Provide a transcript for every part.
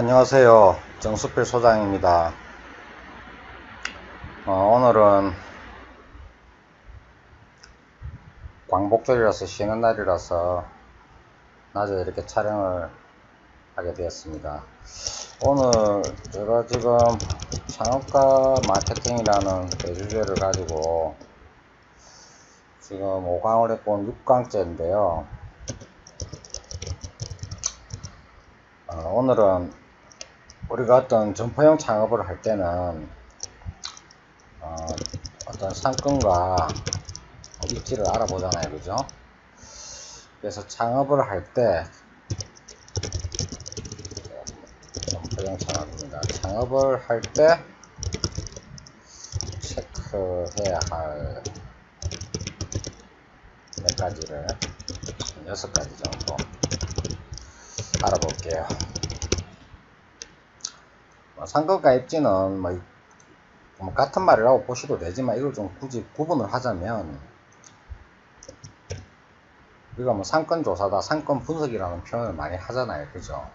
안녕하세요. 정수필 소장입니다. 어, 오늘은 광복절이라서 쉬는 날이라서 낮에 이렇게 촬영을 하게 되었습니다. 오늘 제가 지금 창업가 마케팅이라는 대주제를 가지고 지금 5강을 했고 6강째인데요. 어, 오늘은 우리가 어떤 점포형 창업을 할 때는 어, 떤 상권과 입지를 알아보잖아요. 그죠? 그래서 창업을 할 때 점포형 창업입니다. 창업을 할 때 체크해야 할 몇 가지를 여섯 가지 정도 알아볼게요. 뭐 상권가 입지는 뭐, 뭐 같은 말이라고 보셔도 되지만 이걸 좀 굳이 구분을 하자면 우리가 뭐 상권 조사다 상권 분석이라는 표현을 많이 하잖아요. 그죠?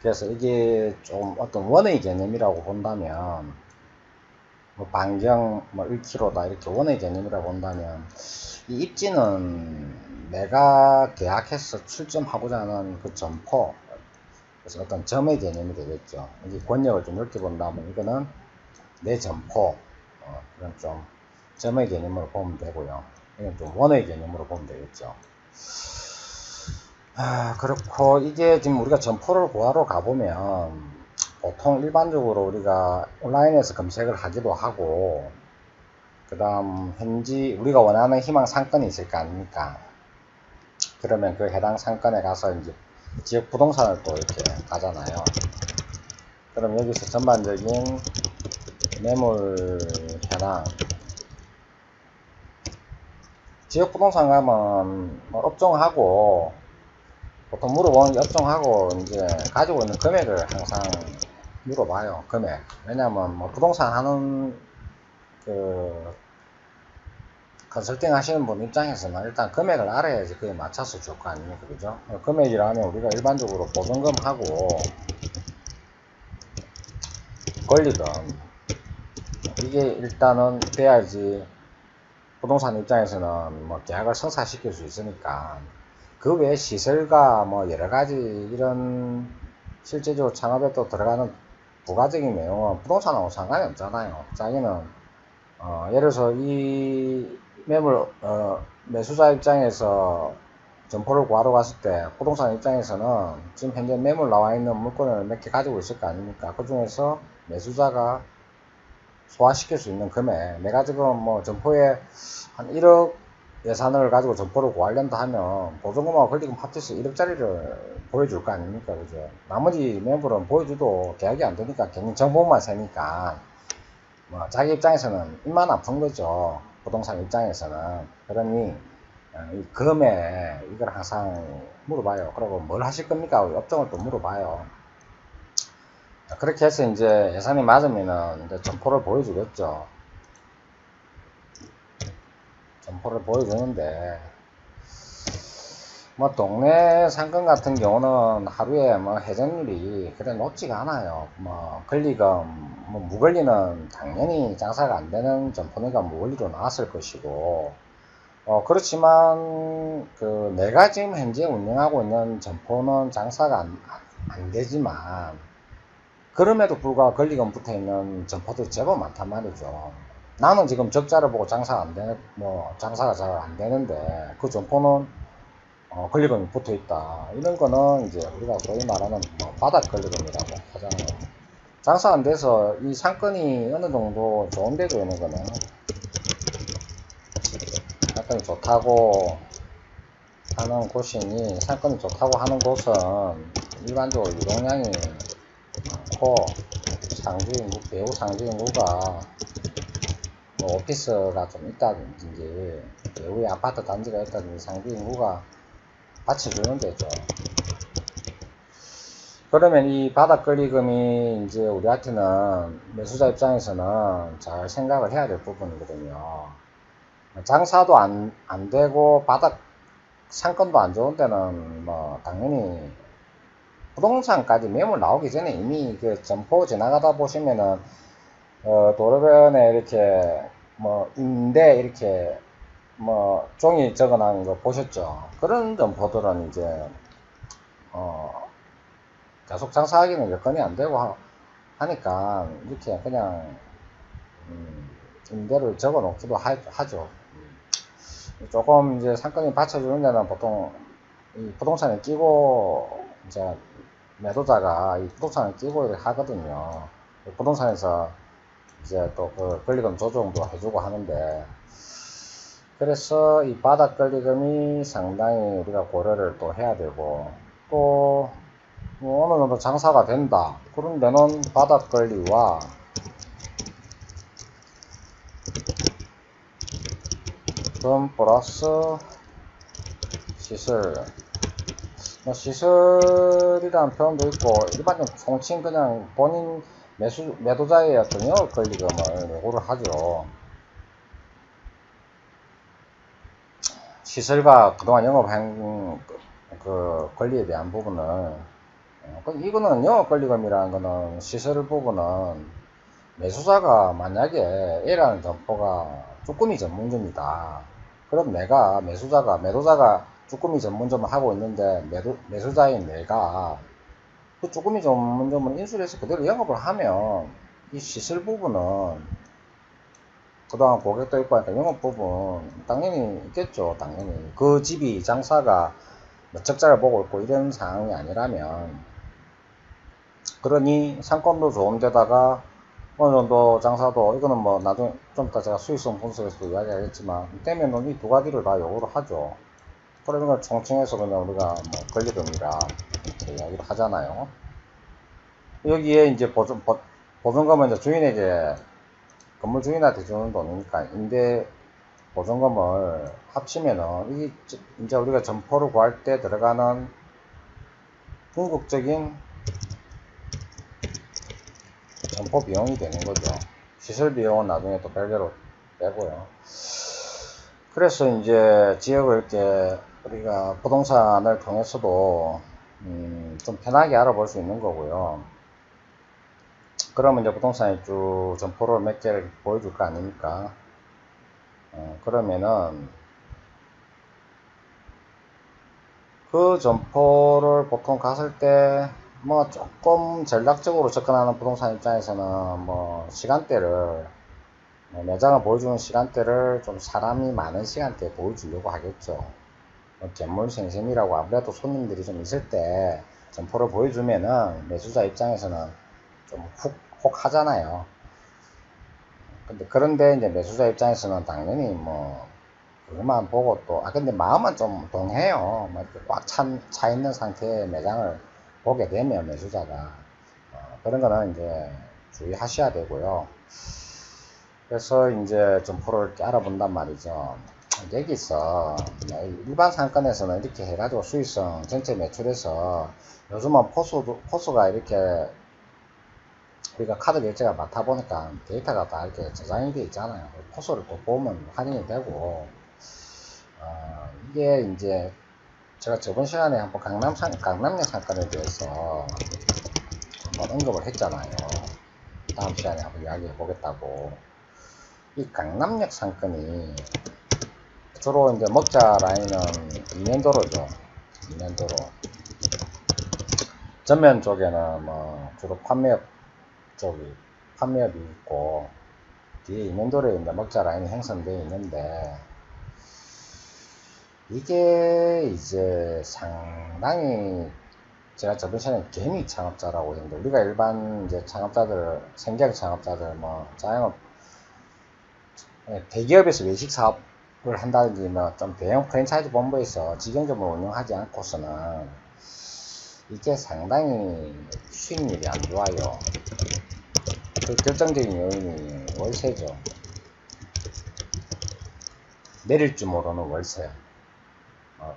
그래서 이게 좀 어떤 원의 개념이라고 본다면 뭐 반경 뭐 1km다 이렇게 원의 개념이라고 본다면 이 입지는 내가 계약해서 출점하고자 하는 그 점포 그래서 어떤 점의 개념이 되겠죠. 이게 권역을 좀 넓게 본다면 이거는 내 점포 어, 이런 좀 점의 개념으로 보면 되고요. 이건 좀 원의 개념으로 보면 되겠죠. 아, 그렇고 이게 지금 우리가 점포를 구하러 가보면 보통 일반적으로 우리가 온라인에서 검색을 하기도 하고 그 다음 현지 우리가 원하는 희망 상권이 있을 거 아닙니까 그러면 그 해당 상권에 가서 이제 지역 부동산을 또 이렇게 가잖아요. 그럼 여기서 전반적인 매물 현황 지역 부동산 가면 뭐 업종하고 보통 물어보는 게 업종하고 이제 가지고 있는 금액을 항상 물어봐요 금액 왜냐면 뭐 부동산 하는 그 컨설팅 하시는 분 입장에서는 일단 금액을 알아야지 그에 맞춰서 줄 거 아닙니까 그죠 금액이라면 우리가 일반적으로 보증금하고 권리금 이게 일단은 돼야지 부동산 입장에서는 뭐 계약을 성사시킬 수 있으니까 그 외에 시설과 뭐 여러 가지 이런 실제적으로 창업에 또 들어가는 부가적인 내용은 부동산하고 상관이 없잖아요. 자기는 어, 예를 들어서 이 매물 어, 매수자 입장에서 점포를 구하러 갔을 때 부동산 입장에서는 지금 현재 매물 나와 있는 물건을 몇 개 가지고 있을 거 아닙니까? 그 중에서 매수자가 소화시킬 수 있는 금액 내가 지금 뭐 점포에 한 1억 예산을 가지고 점포를 구하려다 하면 보증금하고 권리금 합쳐서 1억짜리를 보여줄 거 아닙니까? 그죠? 나머지 매물은 보여줘도 계약이 안 되니까 괜히 정보만 세니까 뭐 자기 입장에서는 입만 아픈 거죠. 부동산 입장에서는 그러니 어, 이 금액 이걸 항상 물어봐요. 그리고 뭘 하실 겁니까? 업종을 또 물어봐요. 그렇게 해서 이제 예산이 맞으면은 이제 점포를 보여주겠죠. 점포를 보여주는데 뭐 동네 상권 같은 경우는 하루에 뭐 회전율이 그래 높지가 않아요. 뭐 권리금 뭐 무권리는 당연히 장사가 안 되는 점포니까 무권리로 나왔을 것이고 어 그렇지만 그 내가 지금 현재 운영하고 있는 점포는 장사가 안, 안 되지만 그럼에도 불구하고 권리금 붙어 있는 점포도 제법 많단 말이죠. 나는 지금 적자를 보고 장사 안 되, 뭐 장사가 잘 안 되는데 그 점포는 어, 권리금이 붙어 있다. 이런 거는 이제 우리가 소위 말하는 뭐 바닥 권리금이라고 하잖아요. 장사 안 돼서 이 상권이 어느 정도 좋은 데도 있는 거는 상권이 좋다고 하는 곳이니 상권이 좋다고 하는 곳은 일반적으로 유동량이 많고 상주 인구, 배우 상주 인구가 뭐 오피스가 좀 있다든지 배우의 아파트 단지가 있다든지 상주 인구가 받쳐주는 데죠. 그러면 이 바닥 권리금이 이제 우리한테는 매수자 입장에서는 잘 생각을 해야 될 부분이거든요. 장사도 안, 안 되고 바닥 상권도 안 좋은 데는 뭐 당연히 부동산까지 매물 나오기 전에 이미 그 점포 지나가다 보시면은 어, 도로변에 이렇게 뭐 임대 이렇게 뭐 종이 적어놓은 거 보셨죠? 그런 점포들은 이제 어 계속 장사하기는 여건이 안 되고 하, 하니까 이렇게 그냥 음, 임대를 적어 놓기도 하, 하죠. 음. 조금 이제 상권이 받쳐주는 데는 보통 이 부동산에 끼고 이제 매도자가 이 부동산을 끼고 하거든요. 부동산에서 이제 또 그 권리금 조정도 해주고 하는데 그래서 이 바닥 권리금이 상당히 우리가 고려를 또 해야 되고 또 뭐 어느 정도 장사가 된다. 그런 데는 바닥 권리와 돈 플러스 시설 뭐 시설이라는 표현도 있고 일반적 총칭 그냥 본인 매수 매도자의 어떤 영업 권리금을 요구를 하죠. 시설과 그동안 영업한 그, 그 권리에 대한 부분을 어, 그 이거는 영업 권리금이라는 거는 시설 부분은 매수자가 만약에 A라는 점포가 쭈꾸미 전문점이다. 그럼 내가 매수자가 매도자가 쭈꾸미 전문점을 하고 있는데 매도, 매수자인 내가 그 쭈꾸미 전문점을 인수해서 그대로 영업을 하면 이 시설 부분은 그동안 고객도 있고 하니까 영업 부분 당연히 있겠죠. 당연히 그 집이 장사가 뭐 적자를 보고 있고 이런 상황이 아니라면 그러니 상권도 좋은 데다가 어느 정도 장사도 이거는 뭐 나중에 좀 이따 제가 수익성 분석에서도 이야기하겠지만 때면은 이 두 가지를 다 요구를 하죠. 그러면 걸 총칭해서 그냥 우리가 뭐 권리금이라 이야기를 하잖아요. 여기에 이제 보증, 보, 보증금은 이제 주인에게 건물 주인한테 주는 돈이니까 임대 보증금을 합치면은 이게 이제 우리가 점포를 구할 때 들어가는 궁극적인 점포 비용이 되는 거죠. 시설 비용은 나중에 또 별개로 빼고요. 그래서 이제 지역을 이렇게 우리가 부동산을 통해서도 음, 좀 편하게 알아볼 수 있는 거고요. 그러면 이제 부동산에 쭉 점포를 몇 개를 보여줄 거 아닙니까? 어, 그러면은 그 점포를 보통 갔을 때 뭐 조금 전략적으로 접근하는 부동산 입장에서는 뭐 시간대를 뭐 매장을 보여주는 시간대를 좀 사람이 많은 시간대에 보여주려고 하겠죠. 뭐 갯물생생이라고 아무래도 손님들이 좀 있을 때 점포를 보여주면은 매수자 입장에서는 좀 훅, 혹 하잖아요. 근데 그런데 이제 매수자 입장에서는 당연히 뭐 그것만 보고 또, 아, 근데 마음은 좀 동해요. 뭐 이렇게 꽉 찬, 차 있는 상태의 매장을 보게 되면 매수자가. 어, 그런 거는 이제 주의하셔야 되고요. 그래서 이제 점포를 이렇게 알아본단 말이죠. 여기서 뭐 일반 상권에서는 이렇게 해가지고 수익성 전체 매출에서 요즘은 포수, 포수가 이렇게 우리가 카드 결제가 많다 보니까 데이터가 다 이렇게 저장이 되어 있잖아요. 포수를 또 보면 확인이 되고, 어, 이게 이제 제가 저번 시간에 한번 강남상, 강남역 상권에 대해서 한번 언급을 했잖아요. 다음 시간에 한번 이야기해 보겠다고. 이 강남역 상권이 주로 이제 먹자 라인은 이면도로죠. 이면도로. 전면 쪽에는 뭐 주로 판매업 쪽이 판매업이 있고 뒤에 이면도로에 이제 먹자 라인이 형성되어 있는데 이게 이제 상당히 제가 저번 시간에 개미 창업자라고 했는데 우리가 일반 이제 창업자들 생계형 창업자들 뭐 자영업 예, 대기업에서 외식 사업을 한다든지 뭐 좀 대형 프랜차이즈 본부에서 직영점을 운영하지 않고서는 이게 상당히 수익률이 안 좋아요. 그 결정적인 요인이 월세죠. 내릴 줄 모르는 월세. 어,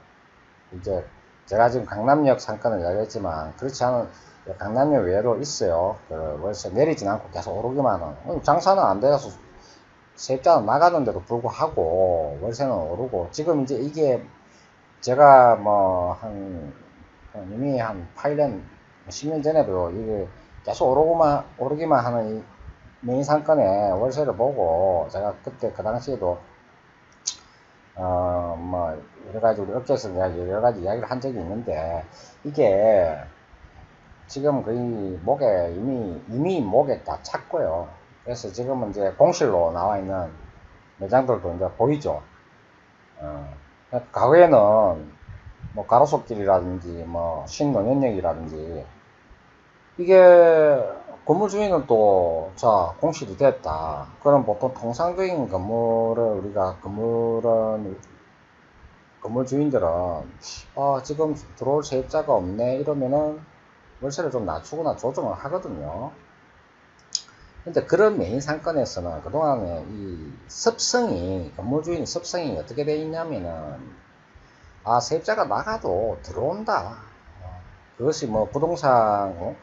이제 제가 지금 강남역 상권을 이야기했지만 그렇지 않은 강남역 외로 있어요. 그 월세 내리진 않고 계속 오르기만 하는. 장사는 안 돼서 세입자는 나가는데도 불구하고 월세는 오르고 지금 이제 이게 제가 뭐 한 이미 한 8년 10년 전에도 이게 계속 오르고만, 오르기만 하는 이 메인 상권의 월세를 보고 제가 그때 그 당시에도 어, 뭐, 여러 가지 우리 업계에서 내가 여러 가지 이야기를 한 적이 있는데, 이게 지금 거의 목에 이미, 이미 목에 다 찼고요. 그래서 지금은 이제 공실로 나와 있는 매장들도 이제 보이죠. 어, 과거에는 뭐 가로수길이라든지 뭐 신논현역이라든지 이게 건물 주인은 또, 자, 공실이 됐다. 그럼 보통 통상적인 건물을 우리가 건물은, 건물 주인들은, 아, 지금 들어올 세입자가 없네. 이러면은 월세를 좀 낮추거나 조정을 하거든요. 근데 그런 메인 상권에서는 그동안에 이 습성이, 건물 주인 습성이 어떻게 돼 있냐면은, 아, 세입자가 나가도 들어온다. 어, 그것이 뭐 부동산, 어?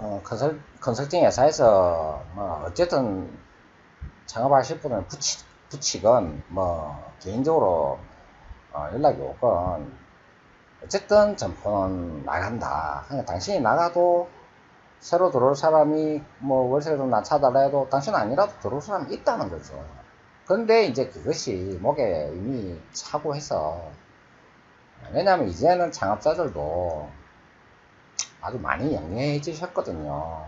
어, 컨설, 컨설팅 회사에서, 뭐, 어쨌든, 창업하실 분은 부치, 부치건, 뭐, 개인적으로, 어, 연락이 오건, 어쨌든 점포는 나간다. 그러니까 당신이 나가도, 새로 들어올 사람이, 뭐, 월세를 좀 낮춰달라 해도, 당신 아니라도 들어올 사람이 있다는 거죠. 근데 이제 그것이 목에 이미 차고 해서, 왜냐면 이제는 창업자들도, 아주 많이 영리해지셨거든요.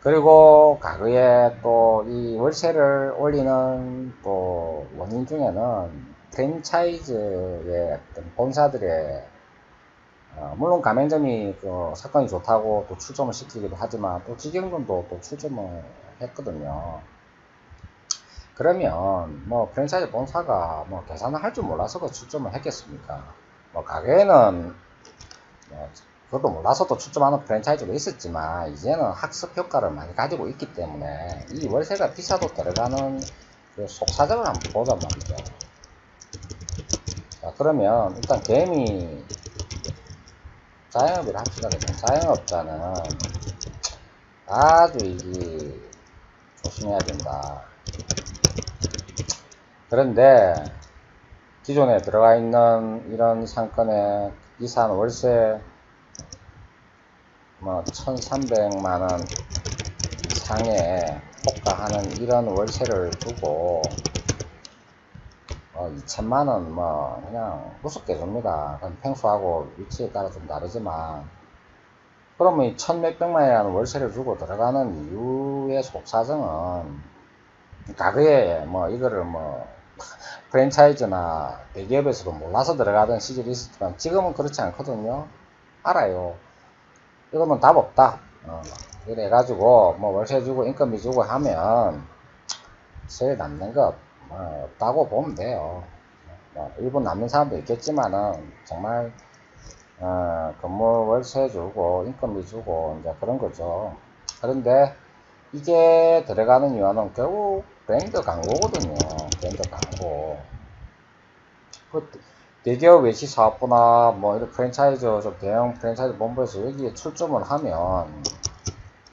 그리고 과거에 또 이 월세를 올리는 또 원인 중에는 프랜차이즈의 어떤 본사들의 어 물론 가맹점이 그 사건이 좋다고 또 출점을 시키기도 하지만 또 직영점도 또 출점을 했거든요. 그러면 뭐 프랜차이즈 본사가 뭐 계산을 할 줄 몰라서 그 출점을 했겠습니까? 뭐 가게에는 뭐 그것도 몰라서도 출점하는 프랜차이즈도 있었지만 이제는 학습 효과를 많이 가지고 있기 때문에 이 월세가 비싸도 들어가는 그 속사정을 한번 보자 말이죠. 자 그러면 일단 개미 자영업이라 합시다 자영업자는 아주 이게 조심해야 된다. 그런데 기존에 들어가 있는 이런 상권의 이산 월세 뭐 1300만원 이상의 호가하는 이런 월세를 두고 어 2천만원 뭐 그냥 우습게 줍니다. 그건 평수하고 위치에 따라 좀 다르지만 그러면 이 천 몇백만이라는 월세를 주고 들어가는 이유의 속사정은 과거에 뭐 이거를 뭐 프랜차이즈나 대기업에서도 몰라서 들어가던 시절이 있었지만 지금은 그렇지 않거든요. 알아요. 이거는 답 없다. 어, 그래가지고 뭐 월세 주고 인건비 주고 하면 세일 남는 거 어, 없다고 보면 돼요. 뭐 일본 남는 사람도 있겠지만은 정말 어, 건물 월세 주고 인건비 주고 이제 그런 거죠. 그런데 이게 들어가는 이유는 결국 브랜드 광고거든요. 브랜드 광고. 그 대기업 외시 사업부나 뭐 이런 프랜차이즈 좀 대형 프랜차이즈 본부에서 여기에 출점을 하면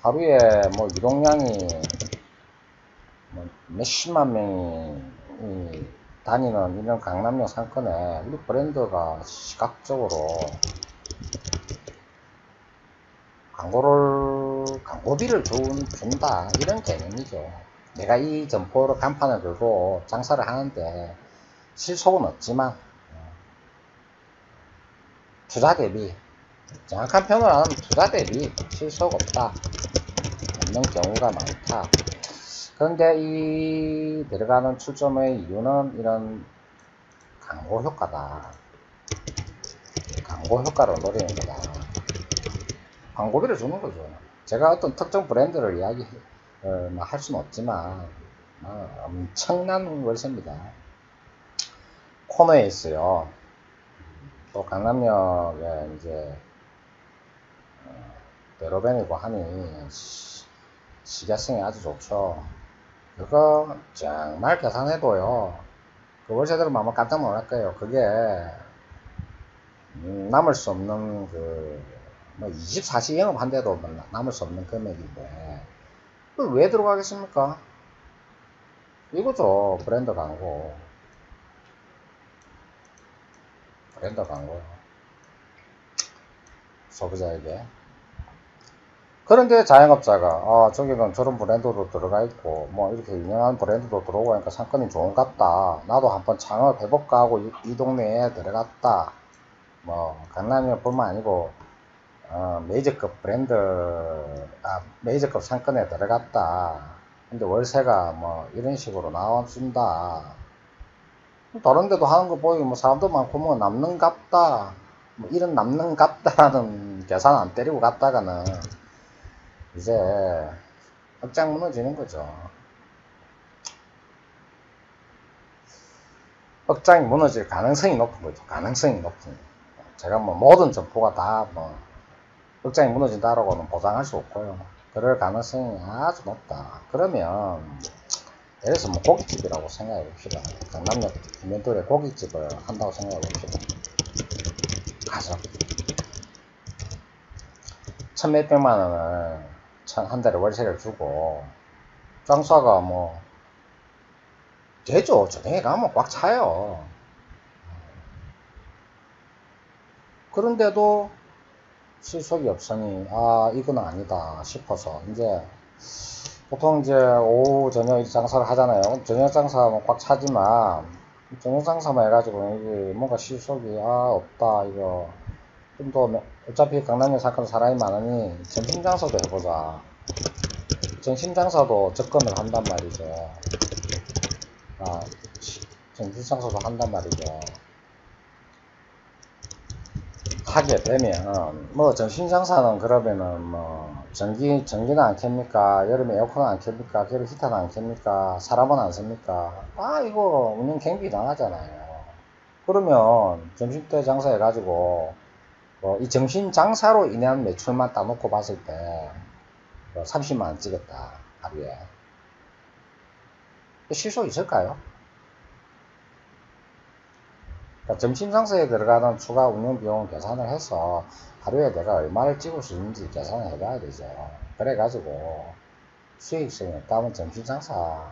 하루에 뭐 유동량이 뭐 몇십만 명이 다니는 이런 강남역 상권에 우리 브랜드가 시각적으로 광고를 광고비를 준, 준다 이런 개념이죠. 내가 이 점포로 간판을 들고 장사를 하는데 실속은 없지만 투자 대비. 정확한 표현을 안 하면 투자 대비 실속 없다. 없는 경우가 많다. 그런데 이 들어가는 출점의 이유는 이런 광고 효과다. 광고 효과를 노리는 거다 광고비를 주는 거죠. 제가 어떤 특정 브랜드를 이야기 어, 뭐할 수는 없지만 어, 엄청난 월세입니다. 코너에 있어요 또 강남역에 이제 어, 대로변이고 하니 시, 시가성이 아주 좋죠. 그거 정말 계산해도요. 그 월세들은 아마 깜짝 놀랄 거예요. 그게 음, 남을 수 없는 그 뭐 24시 영업한데도 뭐 남을 수 없는 금액인데 그걸 왜 들어가겠습니까? 이거죠 브랜드 광고. 랜더 광고. 소비자에게. 그런데 자영업자가 아 저기는 저런 브랜드도 들어가 있고 뭐 이렇게 유명한 브랜드도 들어오고 하니까 상권이 좋은 것 같다 나도 한번 창업 해볼까 하고 이, 이 동네에 들어갔다 뭐 강남이뿐만 아니고 어, 메이저급 브랜드 아 메이저급 상권에 들어갔다 근데 월세가 뭐 이런 식으로 나와준다 다른 데도 하는 거 보이고 뭐 사람도 많고 뭐 남는 갑다 뭐 이런 남는 갑다라는 계산 안 때리고 갔다가는 이제 확장 무너지는 거죠. 확장이 무너질 가능성이 높은 거죠. 가능성이 높은. 제가 뭐 모든 점포가 다뭐 확장이 무너진다라고는 보장할 수 없고요. 그럴 가능성이 아주 높다. 그러면 들어서 뭐 고깃집이라고 생각해 봅시다. 강남역 인ven토리에 고깃집을 한다고 생각해 봅시다. 천 몇백만 원을 천, 한 달에 월세를 주고, 장사가 뭐, 되죠. 저녁에 가면 꽉 차요. 그런데도 실속이 없으니, 아, 이건 아니다 싶어서, 이제, 보통 이제 오후 저녁 장사를 하잖아요. 저녁 장사하면 꽉 차지만, 저녁 장사만 해가지고, 이게 뭔가 실속이, 아, 없다, 이거. 좀 더, 어차피 강남역 사건 사람이 많으니, 점심 장사도 해보자. 점심 장사도 접근을 한단 말이죠. 아, 점심 장사도 한단 말이죠. 하게 되면, 뭐, 점심 장사는 그러면은, 뭐, 전기, 전기는 안 켭니까? 여름에 에어컨은 안 켭니까? 겨울 히터는 안 켭니까? 사람은 안 씁니까? 아, 이거 운영 경비 나가잖아요. 그러면, 점심때 장사해가지고, 뭐, 이 점심 장사로 인한 매출만 따놓고 봤을 때, 30만원 뭐 찍었다, 하루에. 실속 있을까요? 그러니까 점심 장사에 들어가는 추가 운영 비용 계산을 해서 하루에 내가 얼마를 찍을 수 있는지 계산을 해봐야 되죠. 그래가지고 수익성이 없다면 점심 장사,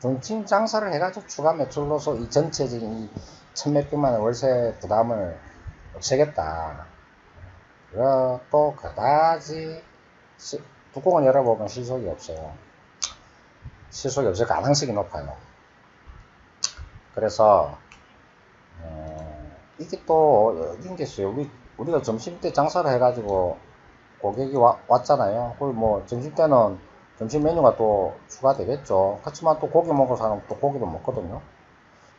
점심 장사를 해가지고 추가 매출로서 이 전체적인 이 천몇 백만 원 월세 부담을 없애겠다. 또 그다지 뚜껑을 열어보면 실속이 없어요. 실속이 없을 가능성이 높아요. 그래서 어, 이게 또 어딘 게 있어요. 우리 우리가 점심 때 장사를 해가지고 고객이 와, 왔잖아요. 그리고 뭐 점심 때는 점심 메뉴가 또 추가되겠죠. 그렇지만 또 고기 먹을 사람 또 고기도 먹거든요.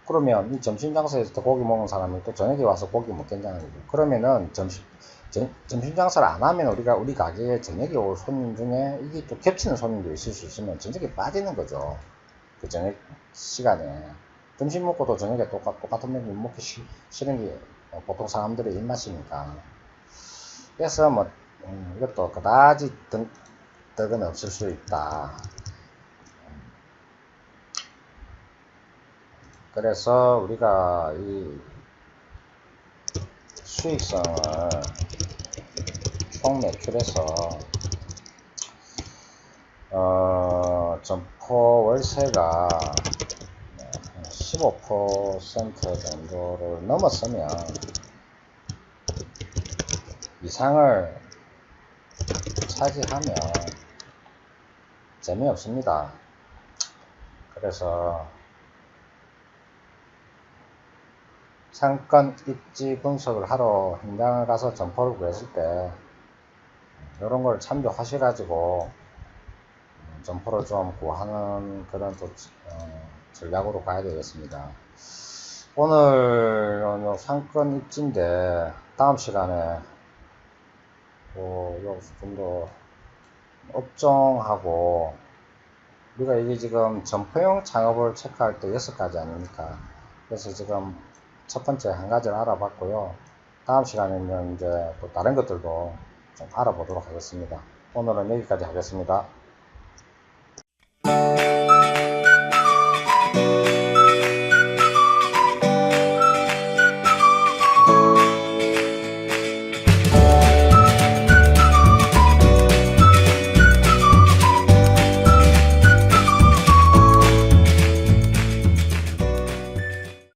그러면 이 점심 장사에서 또 고기 먹는 사람이 또 저녁에 와서 고기 먹겠냐는 거죠. 그러면은 점심 점심 장사를 안 하면 우리가 우리 가게에 저녁에 올 손님 중에 이게 또 겹치는 손님도 있을 수 있으면 저녁에 빠지는 거죠. 그 저녁 시간에 점심 먹고도 저녁에 똑같, 똑같은 메뉴 먹기 싫, 싫은 게 보통 사람들의 입맛이니까. 그래서 뭐 음, 이것도 그다지 등, 덕은 없을 수 있다. 그래서 우리가 이 수익성을 총 매출에서 어, 점포 월세가 15% 정도를 넘었으면 이상을 차지하면 재미없습니다. 그래서 상권 입지 분석을 하러 현장을 가서 점포를 구했을 때 이런 걸 참조하셔가지고 점포를 좀 구하는 그런 또 어, 전략으로 가야 되겠습니다. 오늘 상권 입지인데 다음 시간에 뭐 좀더 업종하고 우리가 이게 지금 점포형 창업을 체크할 때 여섯 가지 아닙니까? 그래서 지금 첫 번째 한 가지를 알아봤고요. 다음 시간에는 이제 또 다른 것들도 좀 알아보도록 하겠습니다. 오늘은 여기까지 하겠습니다.